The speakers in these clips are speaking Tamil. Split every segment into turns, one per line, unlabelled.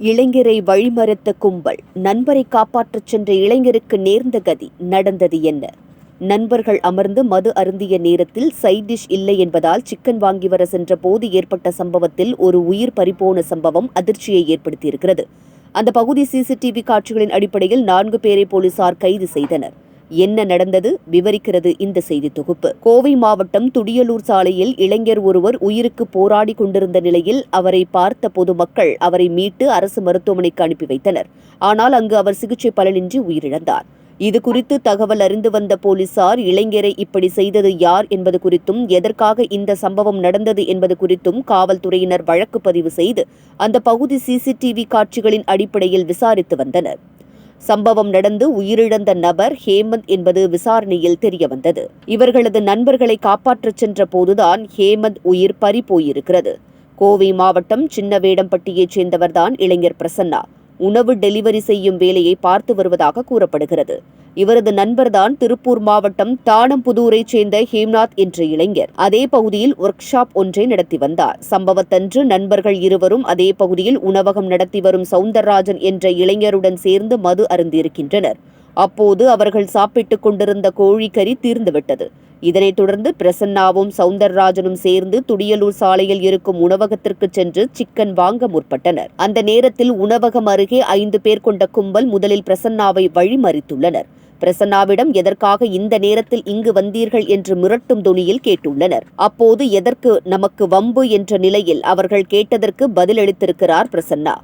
இளைஞரை வழிமறித்த கும்பல். நண்பரை காப்பாற்றச் சென்ற இளைஞருக்கு நேர்ந்த கதி. நடந்தது என்ன? நண்பர்கள் அமர்ந்து மது அருந்திய நேரத்தில் சைட் டிஷ் இல்லை என்பதால் சிக்கன் வாங்கி வர சென்ற போது ஏற்பட்ட சம்பவத்தில் ஒரு உயிர் பறிபோன சம்பவம் அதிர்ச்சியை ஏற்படுத்தியிருக்கிறது. அந்த பகுதி சிசிடிவி காட்சிகளின் அடிப்படையில் நான்கு பேரை போலீசார் கைது செய்தனர். என்ன நடந்தது? விவரிக்கிறது இந்த செய்தி தொகுப்பு. கோவை மாவட்டம் துடியலூர் சாலையில் இளைஞர் ஒருவர் உயிருக்கு போராடி கொண்டிருந்த நிலையில் அவரை பார்த்த பொதுமக்கள் அவரை மீட்டு அரசு மருத்துவமனைக்கு அனுப்பி வைத்தனர். ஆனால் அங்கு அவர் சிகிச்சை பலனின்றி உயிரிழந்தார். இது குறித்து தகவல் அறிந்து வந்த போலீசார் இளைஞரை இப்படி செய்தது யார் என்பது குறித்தும் எதற்காக இந்த சம்பவம் நடந்தது என்பது குறித்தும் காவல்துறையினர் வழக்கு பதிவு செய்து அந்த பகுதி சிசிடிவி காட்சிகளின் அடிப்படையில் விசாரித்து வந்தனர். சம்பவம் நடந்து உயிரிழந்த நபர் ஹேமந்த் என்பது விசாரணையில் தெரியவந்தது. இவர்களது நண்பர்களை காப்பாற்றச் சென்ற போதுதான் ஹேமந்த் உயிர் பறி போயிருக்கிறது கோவை மாவட்டம் சின்னவேடம்பட்டியைச் சேர்ந்தவர்தான் இளைஞர் பிரசன்னா. உணவு டெலிவரி செய்யும் வேலையை பார்த்து வருவதாக கூறப்படுகிறது. இவரது நண்பர்தான் திருப்பூர் மாவட்டம் தானம்புதூரைச் சேர்ந்த ஹேம்நாத் என்ற இளைஞர். அதே பகுதியில் ஒர்க் ஷாப் ஒன்றை நடத்தி வந்தார். சம்பவத்தன்று நண்பர்கள் இருவரும் அதே பகுதியில் உணவகம் நடத்தி வரும் சவுந்தரராஜன் என்ற இளைஞருடன் சேர்ந்து மது அருந்திருக்கின்றனர் அப்போது அவர்கள் சாப்பிட்டுக் கொண்டிருந்த கோழிக்கறி தீர்ந்துவிட்டது. இதனைத் தொடர்ந்து பிரசன்னாவும் சவுந்தரராஜனும் சேர்ந்து துடியலூர் சாலையில் இருக்கும் உணவகத்திற்கு சென்று சிக்கன் வாங்க முற்பட்டனர். அந்த நேரத்தில் உணவகம் அருகே ஐந்து பேர் கொண்ட கும்பல் முதலில் பிரசன்னாவை வழிமறித்துள்ளனர். பிரசன்னாவிடம் எதற்காக இந்த நேரத்தில் இங்கு வந்தீர்கள்? என்று மிரட்டும் தொனியில் கேட்டுள்ளனர். அப்போது எதற்கு? நமக்கு வம்பு என்ற நிலையில் அவர்கள் கேட்டதற்கு பதிலளித்திருக்கிறார் பிரசன்னா.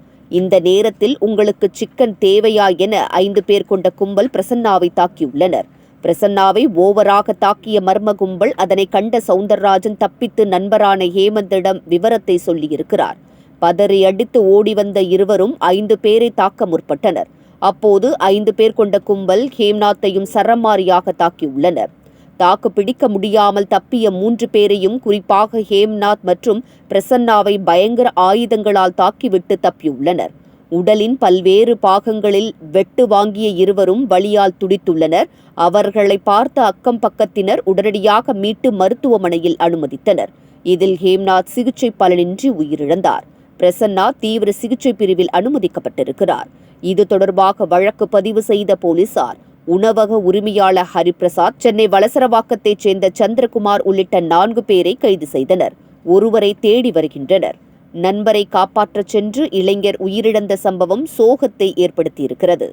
இந்த நேரத்தில் உங்களுக்கு சிக்கன் தேவையா என ஐந்து பேர் கொண்ட கும்பல் பிரசன்னாவை தாக்கியுள்ளனர். பிரசன்னாவை ஓவராக தாக்கிய மர்ம கும்பல் அதனை கண்ட சவுந்தரராஜன் தப்பித்து நண்பரான ஹேமந்திடம் விவரத்தை சொல்லியிருக்கிறார். பதறி அடித்து ஓடி வந்த இருவரும் ஐந்து பேரை தாக்க முற்பட்டனர். அப்போது ஐந்து பேர் கொண்ட கும்பல் ஹேம்நாத்தையும் சரமாரியாக தாக்கியுள்ளனர். தாக்கு பிடிக்க முடியாமல் தப்பிய மூன்று பேரையும் குறிப்பாக ஹேம்நாத் மற்றும் பிரசன்னாவை பயங்கர ஆயுதங்களால் தாக்கிவிட்டு தப்பியுள்ளனர். உடலின் பல்வேறு பாகங்களில் வெட்டு வாங்கிய இருவரும் வழியால் துடித்துள்ளனர். அவர்களை பார்த்த அக்கம் பக்கத்தினர் உடனடியாக மீட்டு மருத்துவமனையில் அனுமதித்தனர். இதில் ஹேம்நாத் சிகிச்சை பலனின்றி உயிரிழந்தார். பிரசன்னா தீவிர சிகிச்சை பிரிவில் அனுமதிக்கப்பட்டிருக்கிறார். இது தொடர்பாக வழக்கு பதிவு செய்த போலீசார் உணவக உரிமையாளர் ஹரிபிரசாத் சென்னை வலசரவாக்கத்தைச் சேர்ந்த சந்திரகுமார் உள்ளிட்ட நான்கு பேரை கைது செய்தனர். ஒருவரை தேடி வருகின்றனர். நண்பரை காப்பாற்றச் சென்று இளைஞர் உயிரிழந்த சம்பவம் சோகத்தை ஏற்படுத்தியிருக்கிறது.